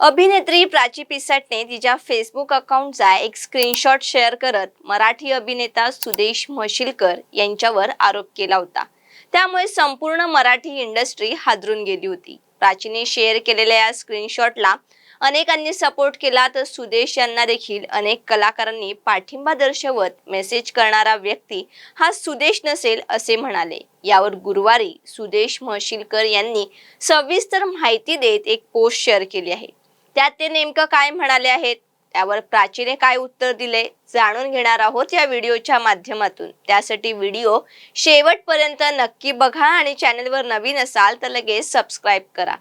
अभिनेत्री प्राची पिसाटने तिच्या फेसबुक अकाउंटचा एक स्क्रीनशॉट शेअर करत मराठी अभिनेता सुदेश म्हशीलकर यांच्यावर आरोप केला होता. त्यामुळे संपूर्ण मराठी इंडस्ट्री हादरून गेली होती. प्राचीने शेअर केलेल्या या स्क्रीनशॉटला अनेकांनी सपोर्ट केला तर सुदेश यांना देखील अनेक कलाकारांनी पाठिंबा दर्शवत मेसेज करणारा व्यक्ती हा सुदेश नसेल असे म्हणाले. यावर गुरुवारी सुदेश म्हशीलकर यांनी सविस्तर माहिती देत एक पोस्ट शेअर केली आहे. त्यात ते नेमकं काय म्हणाले आहेत? त्यावर प्राचीने काय उत्तर दिले? जाणून घेणार आहोत या व्हिडिओच्या माध्यमातून. त्यासाठी व्हिडिओ शेवटपर्यंत नक्की बघा आणि चॅनलवर नवीन असाल तर लगेच सबस्क्राईब करा.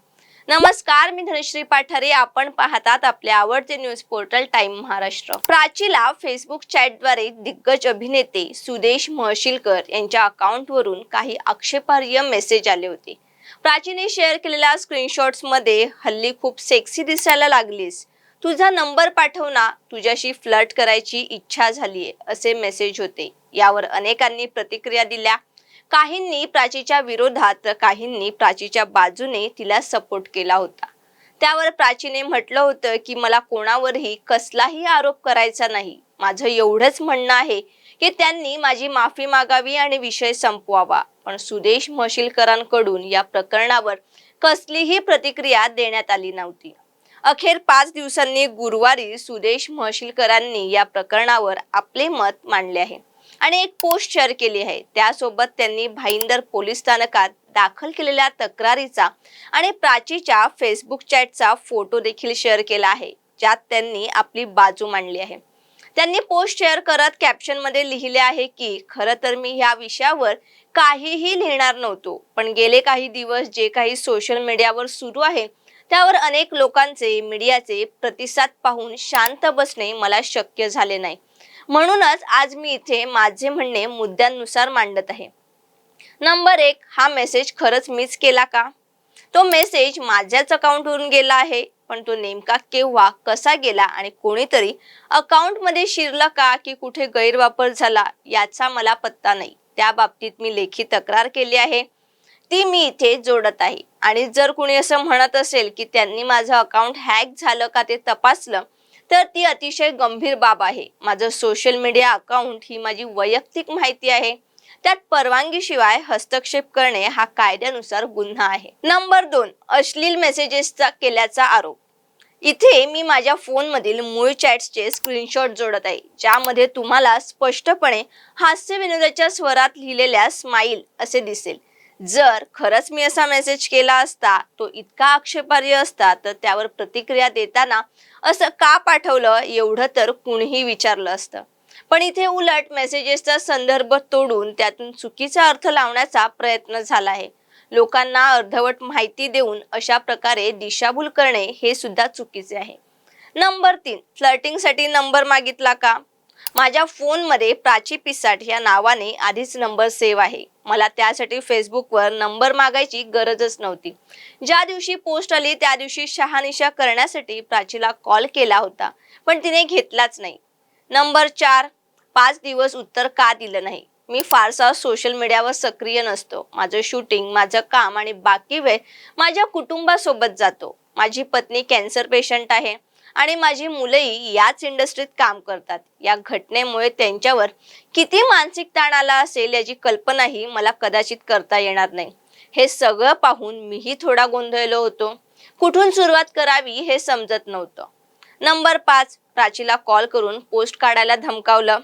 नमस्कार मी धनश्री पाठारे. आपण पाहतात आपले आवडते न्यूज पोर्टल टाइम महाराष्ट्र. प्राचीला फेसबुक चॅटद्वारे दिग्गज अभिनेते सुदेश महशीलकर यांच्या अकाउंटवरून काही आक्षेपार्ह मेसेज आले होते. प्राचीने शेअर केलेल्या स्क्रीनशॉट्समध्ये हल्ली खूप सेक्सी दिसायला लागलीस. तुझा नंबर पाठव ना तुझ्याशी फ्लर्ट करायची इच्छा झालीये असे मेसेज होते. यावर अनेकांनी प्रतिक्रिया दिल्या. काहींनी प्राचीच्या विरोधात तर काहींनी प्राचीच्या बाजूने तिला सपोर्ट केला होता. त्यावर प्राचीने म्हटलं होतं की मला कोणावरही कसलाही आरोप करायचा नाही. माझं एवढंच म्हणणं आहे की त्यांनी माझी माफी मागावी आणि विषय संपवावा. पण सुदेश म्हशीलकरांकडून या प्रकरणावर कसलीही प्रतिक्रिया देण्यात आली नव्हती. अखेर पाच दिवसांनी गुरुवारी सुदेश महशिलकरांनी या प्रकरणावर आपले मत मांडले आहे आणि एक पोस्ट शेअर केली आहे. त्यासोबत त्यांनी भाईंदर पोलीस स्थानकात दाखल केलेल्या तक्रारीचा आणि प्राचीच्या फेसबुक चॅटचा फोटो देखील शेअर केला आहे ज्यात त्यांनी आपली बाजू मांडली आहे. त्यांनी पोस्ट शेअर करत कॅप्शनमध्ये लिहिले आहे की खरं तर मी ह्या विषयावर काहीही लिहिणार नव्हतो पण गेले काही दिवस जे काही सोशल मीडियावर सुरू आहे त्यावर अनेक लोकांचे मीडियाचे प्रतिसाद पाहून शांत बसणे मला शक्य झाले नाही. म्हणूनच आज मी इथे माझे म्हणणे मुद्द्यांनुसार मांडत आहे. नंबर एक हा मेसेज खरंच मीच केला का? तो मेसेज माझ्याच अकाउंटवरून गेला आहे. पण तो नेमका केव्हा कसा गेला आणि कोणीतरी अकाउंटमध्ये शिरला का की कुठे गैरवापर झाला याचा मला पत्ता नाही. त्या बाबतीत मी लेखी तक्रार केली आहे. ती मी इथे जोडत आहे. आणि जर कुणी असं म्हणत असेल की त्यांनी माझं अकाउंट हॅक झालं का ते तपासलं तर ती अतिशय गंभीर बाब आहे. माझं सोशल मीडिया अकाउंट ही माझी वैयक्तिक माहिती आहे. त्यात परवानगीशिवाय हस्तक्षेप करणे हा कायद्यानुसार गुन्हा आहे. नंबर दोन अश्लील मेसेजेसचा केल्याचा आरोप. इथे मी माझ्या फोनमधील मूळ चॅट्सचे स्क्रीनशॉट जोडत आहे ज्यामध्ये तुम्हाला स्पष्टपणे हास्य विनोदाच्या स्वरात लिहिलेल्या स्माईल असे दिसेल. जर खरंच मी असा मेसेज केला असता तो इतका आक्षेपार्ह असता तर त्यावर प्रतिक्रिया देताना असं का पाठवलं एवढं तर कुणीही विचारलं असतं. पण इथे उलट मेसेजेसचा संदर्भ तोडून त्यातून चुकीचा अर्थ लावण्याचा प्रयत्न झाला आहे. लोकांना अर्धवट माहिती देऊन अशा प्रकारे दिशाभूल करणे हे सुद्धा चुकीचे आहे. नंबर तीन फ्लर्टिंगसाठी नंबर मागितला का? माझ्या फोनमध्ये प्राची पिसाट या नावाने आधीच नंबर सेव्ह आहे. मला त्यासाठी फेसबुकवर नंबर मागायची गरजच नव्हती. ज्या दिवशी पोस्ट आली त्या दिवशी शहानिशा करण्यासाठी प्राचीला कॉल केला होता. पण तिने घेतलाच नाही. नंबर चार पाच दिवस उत्तर का दिलं नाही? मी फारसा सोशल मीडियावर सक्रिय नसतो. माझं शूटिंग माझं काम आणि बाकी वेळ माझ्या कुटुंबासोबत जातो. माझी पत्नी कॅन्सर पेशंट आहे आणि माझी मुलंही याच इंडस्ट्रीत काम करतात. या घटनेमुळे त्यांच्यावर किती मानसिक ताण आला असेल याची कल्पनाही मला कदाचित करता येणार नाही. हे सगळं पाहून मीही थोडा गोंधळलो होतो. कुठून सुरुवात करावी हे समजत नव्हतं. नंबर पाच प्राचीला कॉल करून पोस्ट काढायला धमकावलं.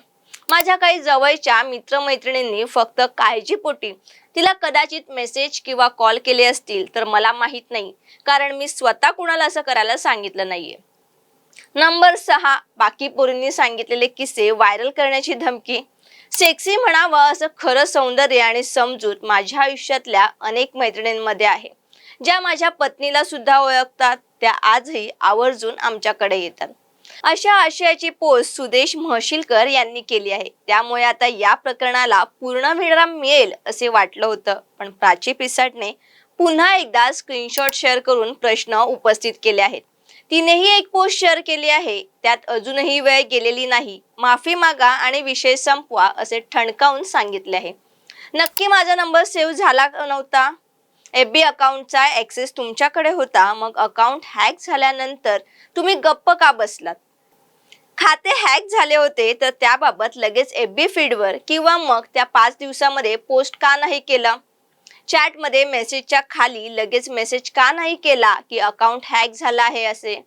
माझ्या काही जवळच्या मित्रमैत्रिणींनी फक्त काळजीपोटी तिला कदाचित मेसेज किंवा कॉल केले असतील तर मला माहीत नाही कारण मी स्वतः कुणाला असं करायला सांगितलं नाहीये. नंबर सहा बाकी पोरींनी सांगितलेले किस्से व्हायरल करण्याची धमकी. सेक्सी म्हणावं असं खरं सौंदर्य आणि समजूत माझ्या आयुष्यातल्या अनेक मैत्रिणींमध्ये आहे ज्या माझ्या पत्नीला सुद्धा ओळखतात. त्या आजही आवर्जून आमच्याकडे येतात. अशा आशयाची पोस्ट सुदेश महशिलकर यांनी केली आहे. त्यामुळे आता या प्रकरणाला पूर्ण विराम मिळेल असे वाटलं होतं. पण प्राची पिसाटने पुन्हा एकदा स्क्रीनशॉट शेअर करून प्रश्न उपस्थित केले आहेत. तिनेही एक पोस्ट शेअर केली आहे. त्यात अजूनही वेळ गेलेली नाही. माफी मागा आणि विषय संपवा असे ठणकावून सांगितले आहे. नक्की माझा नंबर सेव्ह झाला नव्हता? एफ बी अकाउंटचा ऍक्सेस तुमच्याकडे होता. मग अकाउंट हॅक झाल्यानंतर तुम्ही गप्प का बसलात? खाते हॅक झाले होते तर त्याबाबत लगेच एफ बी फीडवर किंवा मग त्या पाच दिवसामध्ये पोस्ट का नाही केलं? चॅटमध्ये मेसेजच्या खाली लगेच मेसेज का नाही केला की अकाउंट हॅक झाला आहे असे?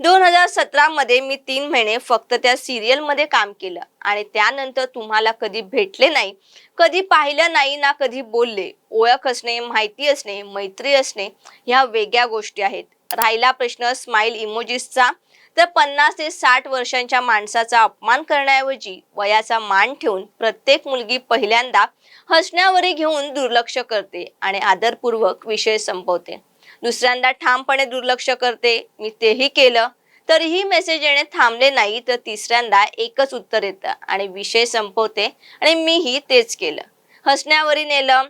दोन हजार सतरामध्ये मी तीन महिने फक्त त्या सिरियलमध्ये काम केलं. आणि त्यानंतर तुम्हाला कधी भेटले नाही कधी पाहिलं नाही ना कधी बोलले ओळख असणे माहिती असणे मैत्री असणे ह्या वेगळ्या गोष्टी आहेत. राहिला प्रश्न स्माईल इमोजीसचा तर पन्नास ते साठ वर्षांच्या माणसाचा अपमान करण्याऐवजी वयाचा मान ठेवून प्रत्येक मुलगी पहिल्यांदा हसण्यावरी घेऊन दुर्लक्ष करते आणि आदरपूर्वक विषय संपवते. दुसऱ्यांदा ठामपणे दुर्लक्ष करते मी तेही केलं तरीही मेसेज येणे थांबले नाही तर तिसऱ्यांदा एकच उत्तर येतं आणि विषय संपवते आणि मीही तेच केलं. हसण्यावरी नेलं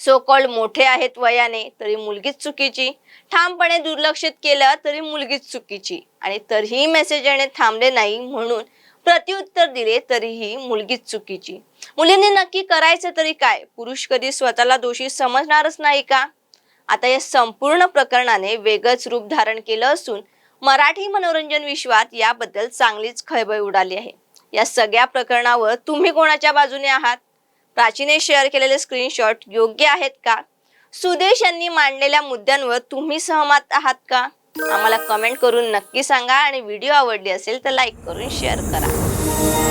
सो कॉल्ड मोठे आहेत वयाने तरी मुलगीच चुकीची. ठामपणे दुर्लक्षित केलं तरी मुलगीच चुकीची. आणि तरीही मेसेज येणे थांबले नाही म्हणून प्रत्युत्तर दिले तरीही मुलगीच चुकीची. मुलींनी नक्की करायचं तरी काय? पुरुष कधी स्वतःला दोषी समजणारच नाही का? आता या संपूर्ण प्रकरणाने वेगळंच रूप धारण केलं असून मराठी मनोरंजन विश्वात याबद्दल चांगलीच खळबळ उडाली आहे. या सगळ्या प्रकरणावर तुम्ही कोणाच्या बाजूने आहात? प्राचीने शेअर केलेले स्क्रीनशॉट योग्य आहेत का? सुदेश यांनी मांडलेल्या मुद्द्यांवर तुम्ही सहमत आहात का? आम्हाला कमेंट करून नक्की सांगा आणि व्हिडिओ आवडली असेल तर लाईक करून शेअर करा.